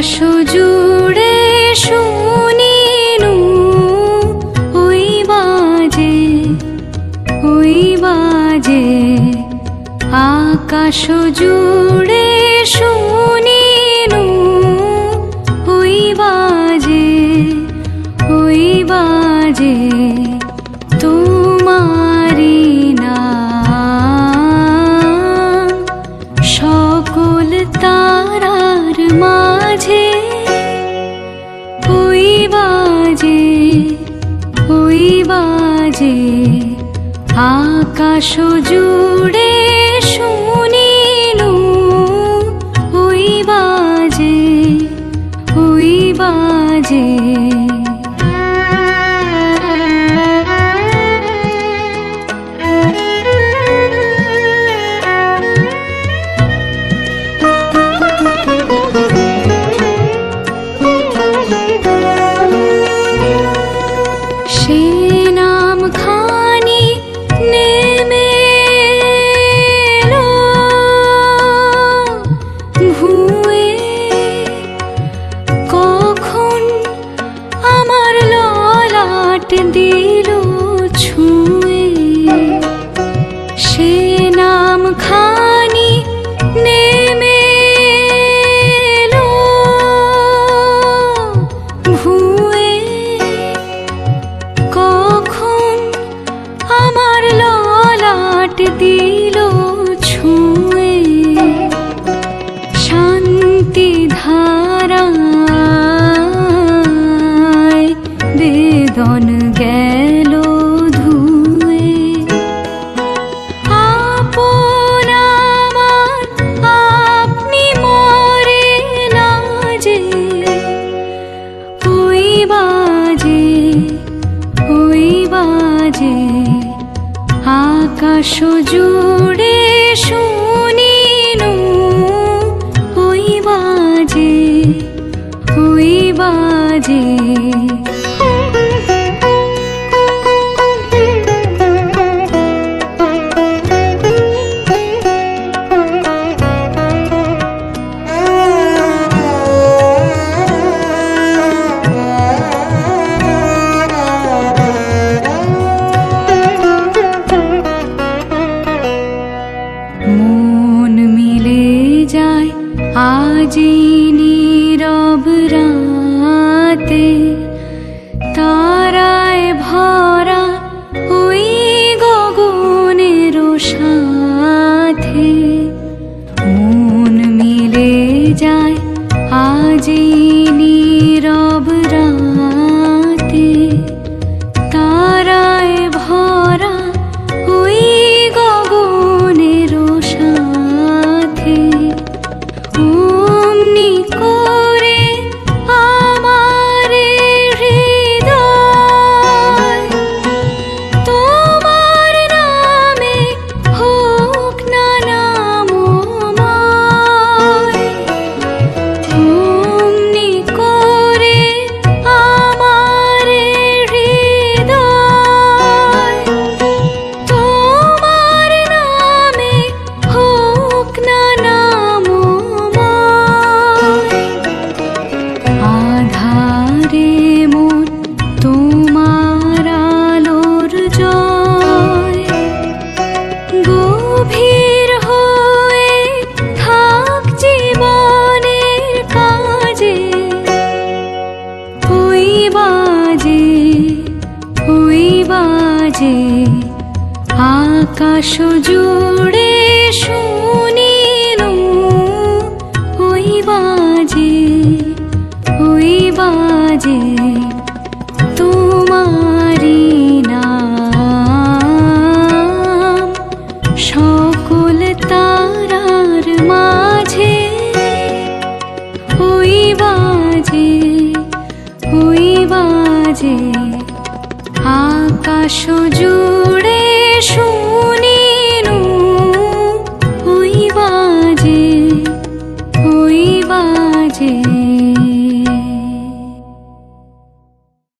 জুড়ে শুনিনু ওই বাজে ওই বাজে। আকাশ জুড়ে শুনিনু ওই বাজে ওই বাজে। তোমারি সকল তারার মাঝে বাজে আকাশ জুড়ে শুনিনু ওই বাজে ওই বাজে। সে দিল ছুঁয়ে। শান্তি ধারায় আকাশ জুড়ে শুনিনু आजी नीरब বাজে আকাশ জুড়ে শুনি ওই বাজে ওই বাজে তোমারি নাম। সকল তারার মাঝে ওই বাজে ওই বাজে আকাশ জুড়ে শুন